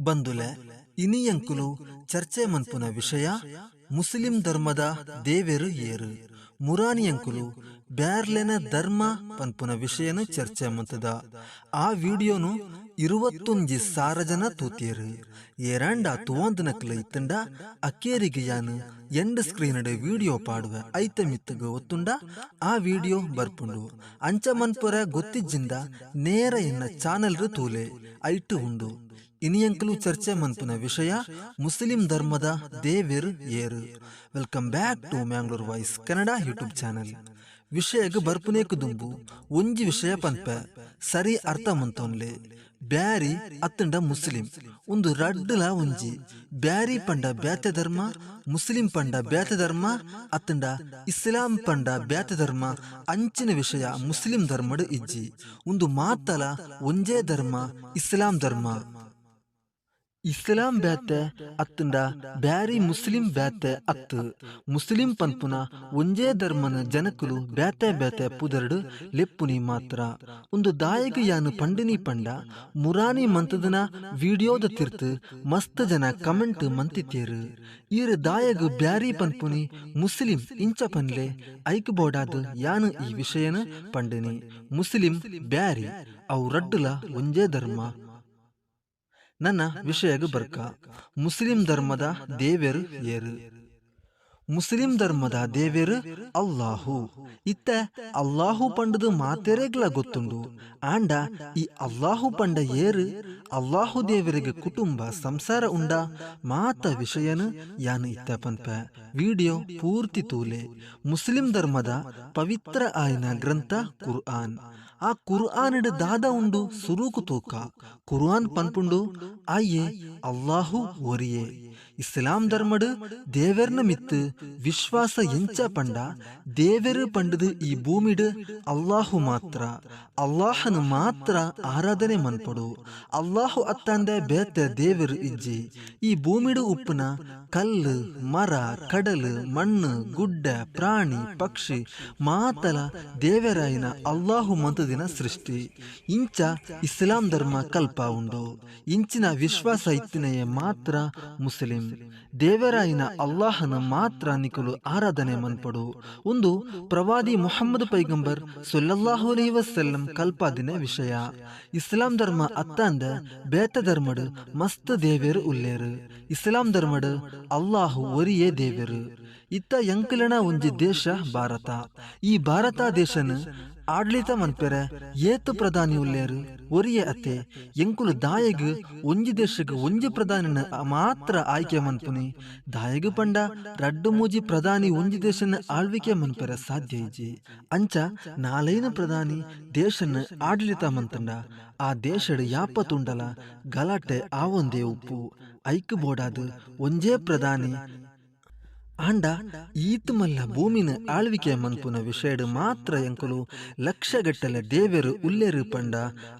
ಬಂದುಲೆ, ಇನಿಯಂಕುಲು ಚರ್ಚೆ ಮನ್ಪುನ ವಿಷಯ ಮುಸ್ಲಿಂ ಧರ್ಮದ ದೇವೆರು ಏರು. ಮುರಾನಿಯಂಕುಲು ಬ್ಯಾರ್ಲೆನ ಧರ್ಮ ಪನ್ಪುನ ವಿಷಯನು ಚರ್ಚೆ ಮಂತದ. ಆ ವಿಡಿಯೋನು ಇರುವತ್ತೊಂಜಿ ಸಾರ ಜನ ತೂತಿಯರು ಏರಾಂಡ ನಕಲ ಇತ್ತಂಡ ಅಕ್ಕೇರಿಗೆ ಯಾನು ಎಂಡ್ ಸ್ಕ್ರೀನಡೆ ವಿಡಿಯೋ ಪಾಡುವ ಐತ ಮಿತ್ತಗ ಒತ್ತುಂಡ ಆ ವಿಡಿಯೋ ಬರ್ಪುಂಡು. ಅಂಚ ಮನ್ಪುರ ಗೊತ್ತಿಜ್ಜಿಂದ ನೇರ ಎನ್ನ ಚಾನಲ್ ತೂಲೆ ಐಟು ಉಂಡು ಇನಿಯಂಕಲು ಚರ್ಚೆ ಮಂತುನ ವಿಷಯ ಮುಸ್ಲಿಂ ಧರ್ಮದ ದೇವಿರ್ ಏರು. Welcome back to Mangalore voice Kannada YouTube channel ವಿಷಯಗ ಬರ್ಪುನೇಕು ದುಂಬು ಒಂಜಿ ವಿಷಯ ಪನ್ಪ, ಸರಿ ಅರ್ಥ ಮಂತೋನ್ಲೆ. ಬ್ಯಾರಿ ಅತ್ತಂಡ ಮುಸ್ಲಿಂ, ಒಂದು ರಡ್ಡಲ ಒಂಜಿ. ಬ್ಯಾರಿ ಪಂಡ ಬ್ಯಾತ ಧರ್ಮ, ಮುಸ್ಲಿಂ ಪಂಡ ಬ್ಯಾತ ಧರ್ಮ, ಅತ್ತಂಡ ಇಸ್ಲಾಂ ಪಂಡ ಬ್ಯಾತ ಧರ್ಮ, ಅಂಚಿನ ವಿಷಯ ಮುಸ್ಲಿಂ ಧರ್ಮಡ್ ಇಜ್ಜಿ. ಒಂದು ಮಾತಲ ಒಂಜೇ ಧರ್ಮ, ಇಸ್ಲಾಂ ಧರ್ಮ. ಇಸ್ಲಾಂ ಬ್ಯಾತೆ ಅತ್ತಂಡ ಬ್ಯಾರಿ ಮುಸ್ಲಿಂ ಬ್ಯಾತೆ ಅತ್ತ. ಮುಸ್ಲಿಂ ಪನ್ಪುನ ಒಂಜೇ ಧರ್ಮನ ಜನಕುಲು ಬ್ಯಾತೆ ಬ್ಯಾತೆ ಪುದರ್ಡು ಲೆಪ್ಪುನಿ ಮಾತ್ರ. ಒಂದು ದಾಯಗ ಯಾನು ಪಂಡಿನಿ ಪಂಡ, ಮುರಾನಿ ಮಂತದನ ವಿಡಿಯೋದ ತಿರ್ತು ಮಸ್ತ್ ಜನ ಕಮೆಂಟ್ ಮಂತಿತ್ತೇರು. ಈರ್ ದಾಯಗ ಬ್ಯಾರಿ ಪನ್ಪುನಿ ಮುಸ್ಲಿಂ ಇಂಚ ಪನ್ಲೆ ಐಕ್ ಬೋಡಾದ ಯಾನು ಈ ವಿಷಯನ ಪಂಡಿನಿ. ಮುಸ್ಲಿಂ ಬ್ಯಾರಿ, ಅವು ರಡ್ಡುಲ ಒಂಜೇ ಧರ್ಮ. ನನ್ನ ವಿಷಯಗ ಬರ್ಕ. ಮುಸ್ಲಿಂ ಧರ್ಮದ ದೇವರು ಏರು. ಮುಸ್ಲಿಂ ಧರ್ಮದ ದೇವೇರು ಅಲ್ಲಾಹು. ಇತ್ತ ಅಲ್ಲಾಹು ಪಂಡದು ಮಾತೆರೆಗ್ಲ ಗೊತ್ತುಂಡು. ಆಂಡ ಈ ಅಲ್ಲಾಹು ಪಂಡ ಏರು ಅಲ್ಲಾಹು ದೇವರಿಗೆ ಕುಟುಂಬ ಸಂಸಾರ ಉಂಡ ಮಾತ ವಿಷಯನು ಯಾನು ಇತ್ತ ಪನ್ಪ ವಿಡಿಯೋ ಪೂರ್ತಿ ತೂಲೆ. ಮುಸ್ಲಿಂ ಧರ್ಮದ ಪವಿತ್ರ ಆಯ್ನ ಗ್ರಂಥ ಕುರ್ಆನ್. ಆ ಕುರ್ಆನ್ ದಾದ ಉಂಡು ಸುರೂಕು ತೂಕ. ಕುರ್ಆನ್ ಪನ್ಪುಂಡು ಅಯ್ಯೆ ಅಲ್ಲಾಹು ಒರಿಯೆ. ಇಸ್ಲಾಂ ധർമ്മട് ದೇವೆರ್ನ മിത്ത് ವಿಶ್ವಾಸ ಎಂಚ ಪಂಡ ദേവര് പണ്ടത് ಈ ಭೂಮಿಡ್ ಅಲ್ಲಾಹು ಮಾತ್ರ. ಅಲ್ಲಾಹನು ಮಾತ್ರ ಆರಾಧನೆ ಮನ್ಪಡು. ಅಲ್ಲಾಹು ಅತ್ತಂದೆ ಬೇತೆ ದೇವರು ಇಜ್ಜಿ. ಈ ಭೂಮಿಡು ಉಪ್ಪನ ಕಲ್ಲು, ಮರ, ಕಡಲು, ಮಣ್ಣು, ಗುಡ್ಡ, ಪ್ರಾಣಿ, ಪಕ್ಷಿ, ಮಾತಲ ದೇವರಾಯಿನ ಅಲ್ಲಾಹು ಮಂತದಿನ ಸೃಷ್ಟಿ. ಇಂಚ ಇಸ್ಲಾಂ ಧರ್ಮ ಕಲ್ಪ ಉಂಡು. ಇಂಚಿನ ವಿಶ್ವಾಸ ಇತ್ತಿನೆಯೇ ಮಾತ್ರ ಮುಸ್ಲಿಂ. ದೇವರಾಯಿನ ಅಲ್ಲಾಹನ ಮಾತ್ರ ನಿಕಲು ಆರಾಧನೆ ಮನ್ಪಡು. ಒಂದು ಪ್ರವಾದಿ ಮೊಹಮ್ಮದ್ ಪೈಗಂಬರ್ ಸೊಲ್ಲಲ್ಲಾಹು ಅಲೈಹಿ ವಸಲ್ಲಂ ಕಲ್ಪಾದಿನ ವಿಷಯ. ಇಸ್ಲಾಂ ಧರ್ಮ ಅತ್ತಂದ ಬೇತ ಧರ್ಮಡ್ ಮಸ್ತ್ ದೇವೇರು ಉಲ್ಲೇರು. ಇಸ್ಲಾಂ ಧರ್ಮಡ್ ಅಲ್ಲಾಹು ಒರಿಯೇ ದೇವೇರು ಇತ್ತ ಎಂಕಲನ ಒಂಜಿ ದೇಶ ಭಾರತ. ಈ ಭಾರತ ದೇಶನ ಆಡಳಿತ ಮನ್ಪೆರೆ ಏತು ಪ್ರಧಾನಿ ಉಲ್ಲೇರು, ಒರಿಯೆ ಅತ್ತೆ, ಎಂಕುಲು ದಾಯಗ್ ಒಂಜಿ ದೇಶಗ್ ಒಂಜಿ ಪ್ರಧಾನಿನ ಮಾತ್ರ ಆಯ್ಕೆ ಮನ್ಪುನಿ ದಾಯಗ್ ಪಂಡ ರಡ್ಡು ಮೂಜಿ ಪ್ರಧಾನಿ ಒಂಜಿ ದೇಶನ ಆಳ್ವಿಕೆ ಮನ್ಪೆರೆ ಸಾಧ್ಯ ಇಜಿ ಅಂಚ ನಾಲೈನ ಪ್ರಧಾನಿ ದೇಶನ ಆಡಳಿತ ಮಂತಂಡ ಆ ದೇಶಡ್ ತುಂಡಲ ಗಲಾಟೆ ಆವೊಂದೇ ಉಪ್ಪು. ಐಕ್ ಬೋಡಾದು ಒಂಜೇ ಪ್ರಧಾನಿ ಆಂಡ ಈತ್ ಮಲ್ಲ ಭೂಮಿನ ಆಳ್ವಿಕೆ ಮನ್ಪುನ ವಿಷಯಡ್ ಮಾತ್ರ ಎಂಕುಲು ಲಕ್ಷಗಟ್ಟಲೆ ದೇವರು ಉಲ್ಲೇರು ಪಂಡ,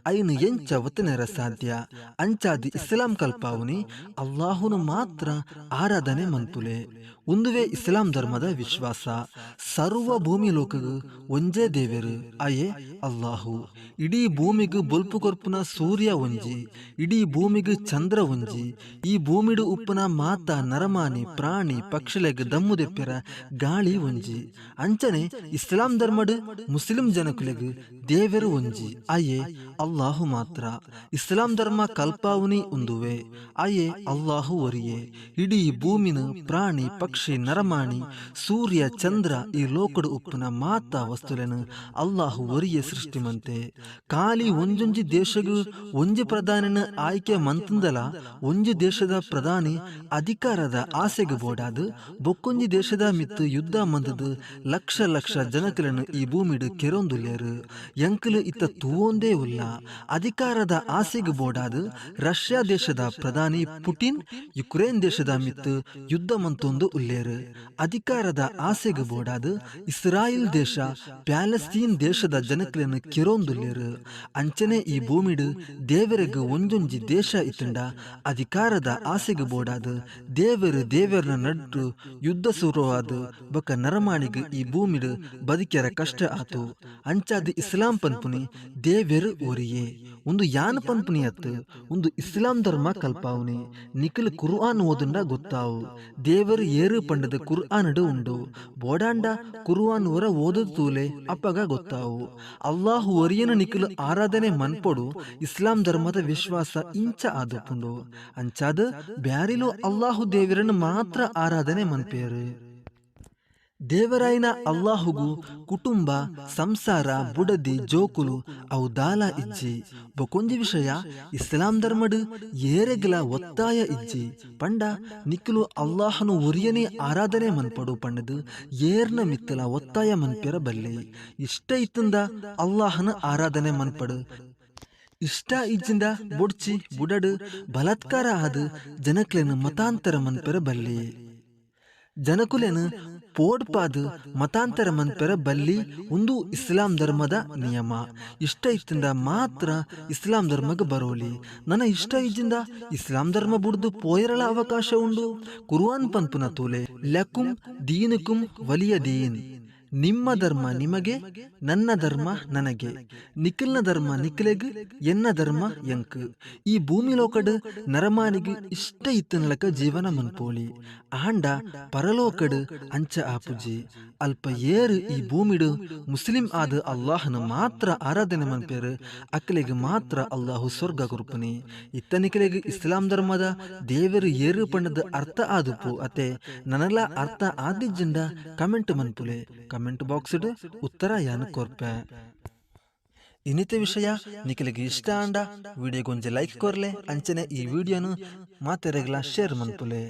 ಐನು ಎಂಚ ಒತ್ತನೆರ ಸಾಧ್ಯ. ಅಂಚಾದಿ ಇಸ್ಲಾಂ ಕಲ್ಪಾವುನಿ, ಅಲ್ಲಾಹುನು ಮಾತ್ರ ಆರಾಧನೆ ಮನ್ಪುಲೆ ಒಂದುವೇ ಇಸ್ಲಾಂ ಧರ್ಮದ ವಿಶ್ವಾಸ, ಸರ್ವ ಭೂಮಿ ಲೋಕಗು ಒಂಜೇ ದೇವರು, ಅಯೇ ಅಲ್ಲಾಹು. ಇಡೀ ಭೂಮಿಗೆ ಬೊಲ್ಪು ಕೊರ್ಪುನ ಸೂರ್ಯ ಒಂಜಿ, ಇಡೀ ಭೂಮಿಗೆ ಚಂದ್ರ ಒಂಜಿ. ಈ ಭೂಮಿಡು ಉಪ್ಪುನ ಮಾತ, ನರಮಾನಿ, ಪ್ರಾಣಿ, ಪಕ್ಷಿಲೆಗ್ ದಮ್ಮು ದೆಪ್ಪೆರ ಗಾಳಿ ಒಂಜಿ. ಅಂಚನೆ ಇಸ್ಲಾಂ ಧರ್ಮಡ್ ಮುಸ್ಲಿಂ ಜನಕುಲೆಗ್ ದೇವರು ಒಂಜಿ, ಅಯೇ ಅಲ್ಲಾಹು ಮಾತ್ರ. ಇಸ್ಲಾಂ ಧರ್ಮ ಕಲ್ಪಾವುನಿ ಒಂದುವೆ ಅಯೇ ಅಲ್ಲಾಹು ಒರಿಯೆ. ಇಡೀ ಭೂಮಿನ ಪ್ರಾಣಿ, ಪಕ್ಷಿ ನರಮಾಣಿ, ಸೂರ್ಯ, ಚಂದ್ರ ಈ ಲೋಕಡು ಉಪ್ಪುನ ಮಾತ ವಸ್ತುಲೆನು ಅಲ್ಲಾಹು ಒರಿಯೆ ಸೃಷ್ಟಿ ಮಂತೆ ಖಾಲಿ ಒಂಜೊಂಜಿ ದೇಶಗು ಒಂಜಿ ಪ್ರಧಾನಿನ ಆಯ್ಕೆ ಮಂತಂದಲ, ಒಂಜಿ ದೇಶದ ಪ್ರಧಾನಿ ಅಧಿಕಾರದ ಆಸೆಗೆ ಬೋಡಾದು, ಬೊಕ್ಕೊಂಜಿ ದೇಶದ ಮಿತ್ತು ಯುದ್ಧ ಮಂದದು ಲಕ್ಷ ಲಕ್ಷ ಜನಕಲನ್ನು ಈ ಭೂಮಿಡು ಕೆರೊಂದುಲ್ಲೇರು. ಎಂಕಲು ಇತ್ತ ತೂವೊಂದೇ ಉಲ್ಲ. ಅಧಿಕಾರದ ಆಸೆಗೆ ಬೋಡಾದು ರಷ್ಯಾ ದೇಶದ ಪ್ರಧಾನಿ ಪುಟಿನ್, ಯುಕ್ರೇನ್ ದೇಶದ ಮಿತ್ತು ಯುದ್ಧ ಮಂತೊಂದು ಉಲ್ಲೇರು ಉಲ್ಲೇರು ಅಧಿಕಾರದ ಆಸೆಗೆ ಬೋಡಾದು ಇಸ್ರಾಯಿಲ್ ದೇಶ ಪ್ಯಾಲೆಸ್ತೀನ್ ದೇಶದ ಜನಕ್ಲೆನು ಕಿರೋಂದುಲ್ಲೇರು ಅಂಚನೆ ಈ ಭೂಮಿಡು ದೇವರಿಗೆ ಒಂಜೊಂಜಿ ದೇಶ ಇತ್ತಂಡ ಅಧಿಕಾರದ ಆಸೆಗೆ ಬೋಡಾದು ದೇವರು ದೇವರನ್ನ ನಡ್ಡು ಯುದ್ಧ ಶುರುವಾದು ಬಕ ನರಮಾಣಿಗೆ ಈ ಭೂಮಿಡು ಬದುಕ್ಯರ ಕಷ್ಟ ಆತು. ಅಂಚಾದ ಇಸ್ಲಾಂ ಪನ್ಪುನಿ ದೇವರು ಓರಿಯೇ. ಒಂದು ಯಾನ್ ಪನ್ಪುನಿ ಅತ್ತು, ಒಂದು ಇಸ್ಲಾಂ ಧರ್ಮ ಕಲ್ಪಾವನೆ. ನಿಖಿಲ್ ಕುರ್ಆನ್ ಓದುಂಡ ಗೊತ್ತಾವು. ದೇವರು ಏರು ಪಂಡದ ಕುರ್ಆನಡು ಉಂಡು. ಬೋಡಾಂಡ ಕುರ್ಆನ್ ವರ ಓದದು ತೂಲೆ ಅಪ್ಪಗ ಗೊತ್ತಾವು. ಅಲ್ಲಾಹು ಒರಿಯನ ನಿಖಲು ಆರಾಧನೆ ಮನ್ಪೊಡು ಇಸ್ಲಾಂ ಧರ್ಮದ ವಿಶ್ವಾಸ ಇಂಚ ಆದಪ್ಪುಂಡು. ಅಂಚಾದ ಬ್ಯಾರಿಲು ಅಲ್ಲಾಹು ದೇವಿರನ್ನು ಮಾತ್ರ ಆರಾಧನೆ ಮನ್ಪೇರು. ದೇವರಾಯನ ಅಲ್ಲಾಹುಗು, ಕುಟುಂಬ, ಸಂಸಾರ, ಬುಡದಿ, ಜೋಕುಲು, ಅವು ದಾಲ ಇಜ್ಜಿ. ಬೊಕೊಂಜಿ ವಿಷಯ, ಇಸ್ಲಾಂ ಧರ್ಮಡ್ ಏರೆಗ್ಲ ಒತ್ತಾಯ ಇಜ್ಜಿ. ಪಂಡ ನಿಕ್ಕಲು ಅಲ್ಲಾಹನು ಒರಿಯನೇ ಆರಾಧನೆ ಮನ್ಪಡು ಪಂಡದು ಏರ್ನ ಮಿತ್ತಲ ಒತ್ತಾಯ ಮನ್ಪೆರ ಬಲ್ಲೆ. ಇಷ್ಟ ಇತ್ತಂದ ಅಲ್ಲಾಹನ ಆರಾಧನೆ ಮನ್ಪಡು. ಇಷ್ಟ ಇಜ್ಜಿಂದ ಬುಡ್ಚಿ, ಬುಡಡ್, ಬಲತ್ಕಾರ ಆದ ಜನಕ್ಲೆನ್ ಮತಾಂತರ ಮನ್ಪೆರ ಬಲ್ಲಿ. ಜನಕುಲೆನು ಪೋಡ್ಪಾದು ಮತಾಂತರ ಮನ್ಪೆರ ಬಲ್ಲಿ ಒಂದು ಇಸ್ಲಾಂ ಧರ್ಮದ ನಿಯಮ. ಇಷ್ಟ ಇತ್ತಿಂದ ಮಾತ್ರ ಇಸ್ಲಾಂ ಧರ್ಮಕ್ಕೆ ಬರೋಲಿ. ನನ್ನ ಇಷ್ಟ ಇಜ್ಜಿಂದ ಇಸ್ಲಾಂ ಧರ್ಮ ಬುಡ್ದು ಪೋಯರಳ ಅವಕಾಶ ಉಂಡು. ಕುರ್ವಾನ್ ಪನ್ಪುನ ತೂಲೆ, ಲಕುಂ ದೀನಕುಂ ವಲಿಯ ದೀನ್. ನಿಮ್ಮ ಧರ್ಮ ನಿಮಗೆ, ನನ್ನ ಧರ್ಮ ನನಗೆ. ನಿಖಿಲ್ನ ಧರ್ಮ ನಿಖಿಲೆಗ್, ಎನ್ನ ಧರ್ಮ ಎಂಕ್. ಈ ಭೂಮಿ ಲೋಕಡ್ ನರಮಾನಿಗೆ ಇಷ್ಟ ಇತ್ತನಲಕ ಜೀವನ ಮನ್ಪೋಲಿ ಆಂಡ ಪರಲೋಕಡ್ ಅಂಚ ಆಪುಜಿ. ಅಲ್ಪ ಏರು ಈ ಭೂಮಿಡು ಮುಸ್ಲಿಂ ಆದ ಅಲ್ಲಾಹನ ಮಾತ್ರ ಆರಾಧನೆ ಮನ್ಪೇರು. ಅಕ್ಲೆಗ್ ಮಾತ್ರ ಅಲ್ಲಾಹು ಸ್ವರ್ಗ ಗುರುಪನಿ ಇತ್ತ ನಿಖಿಲೆಗ್ ಇಸ್ಲಾಂ ಧರ್ಮದ ದೇವರು ಏರು ಪಣ್ಣದ ಅರ್ಥ ಆದುಪು ಅತೆ. ನನಲ ಅರ್ಥ ಆದಿಜ್ಜಿಂದ ಕಮೆಂಟ್ ಮನ್ಪುಲೆ. ಕಮೆಂಟ್ ಬಾಕ್ಸ್ ಉತ್ತರ ಯಾನ ಕೊರ್ಪೆ ಇನ್ನಿತ ವಿಷಯ, ನಿಖಿಲಿಗೆ ಇಷ್ಟ ಅಂಡ ವಿಡಿಯೋಗೊಂಜೆ ಲೈಕ್ ಕೊರ್ಲೆ ಅಂಚನೆ ಈ ವಿಡಿಯೋನು ಮಾತೆರೆಗ್ಲ ಶೇರ್ ಮನ್ಪುಲೆ.